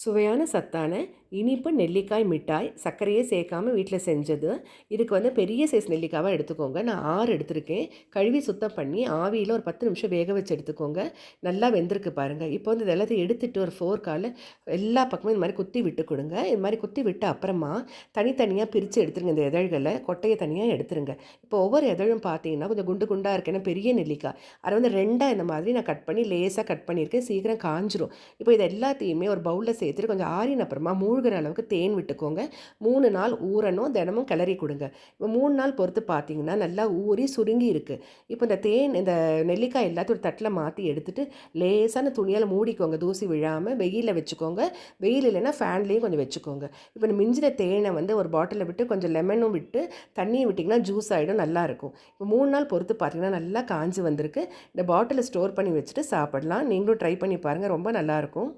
சுவையான சத்தான இனிப்பு நெல்லிக்காய் மிட்டாய் சர்க்கரையே சேர்க்காம வீட்டில் செஞ்சது. இதுக்கு வந்து பெரிய சைஸ் நெல்லிக்காவாக எடுத்துக்கோங்க. நான் ஆறு எடுத்திருக்கேன். கழுவி சுத்தம் பண்ணி ஆவியில் ஒரு பத்து நிமிஷம் வேக வச்சு எடுத்துக்கோங்க. நல்லா வெந்திருக்கு பாருங்கள் இப்போ வந்து இதெல்லாத்தையும் எடுத்துட்டு ஒரு ஃபோர் கால் எல்லா பக்கமும் இந்த மாதிரி குத்தி விட்டு கொடுங்க. இது மாதிரி குத்தி விட்டு அப்புறமா தனித்தனியாக பிரித்து எடுத்துருங்க இந்த இதழ்களை கொட்டையை தனியாக எடுத்துருங்க. இப்போ ஒவ்வொரு இதழும் பார்த்தீங்கன்னா கொஞ்சம் குண்டு குண்டாக இருக்கேன்னா பெரிய நெல்லிக்காய். அதை வந்து ரெண்டாக இந்த மாதிரி நான் கட் பண்ணி லேசாக கட் பண்ணியிருக்கேன். சீக்கிரம் காஞ்சிரும். இப்போ இது எல்லாத்தையுமே ஒரு பவுலில் சேர்த்துட்டு கொஞ்சம் ஆறின அப்புறமா மூணு மூழ்கிற அளவுக்கு தேன் விட்டுக்கோங்க. மூணு நாள் ஊறணும் தினமும் கிளறி கொடுங்க. இப்போ மூணு நாள் பொறுத்து பார்த்தீங்கன்னா நல்லா ஊறி சுருங்கி இருக்குது இப்போ இந்த தேன் இந்த நெல்லிக்காய் எல்லாத்தையும் ஒரு தட்டில் மாற்றி எடுத்துட்டு லேசான துணியால் மூடிக்கோங்க. தூசி விழாமல் வெயிலில் வச்சுக்கோங்க. வெயில் இல்லைன்னா ஃபேன்லேயும் கொஞ்சம் வச்சுக்கோங்க. இப்போ இந்த மிஞ்சின தேனை வந்து ஒரு பாட்டிலில் விட்டு கொஞ்சம் லெமனும் விட்டு தண்ணியும் விட்டிங்கன்னா ஜூஸ் ஆகிடும் நல்லாயிருக்கும் இப்போ மூணு நாள் பொறுத்து பார்த்தீங்கன்னா நல்லா காஞ்சி வந்திருக்கு. இந்த பாட்டிலை ஸ்டோர் பண்ணி வச்சுட்டு சாப்பிடலாம். நீங்களும் ட்ரை பண்ணி பாருங்கள் ரொம்ப நல்லாயிருக்கும்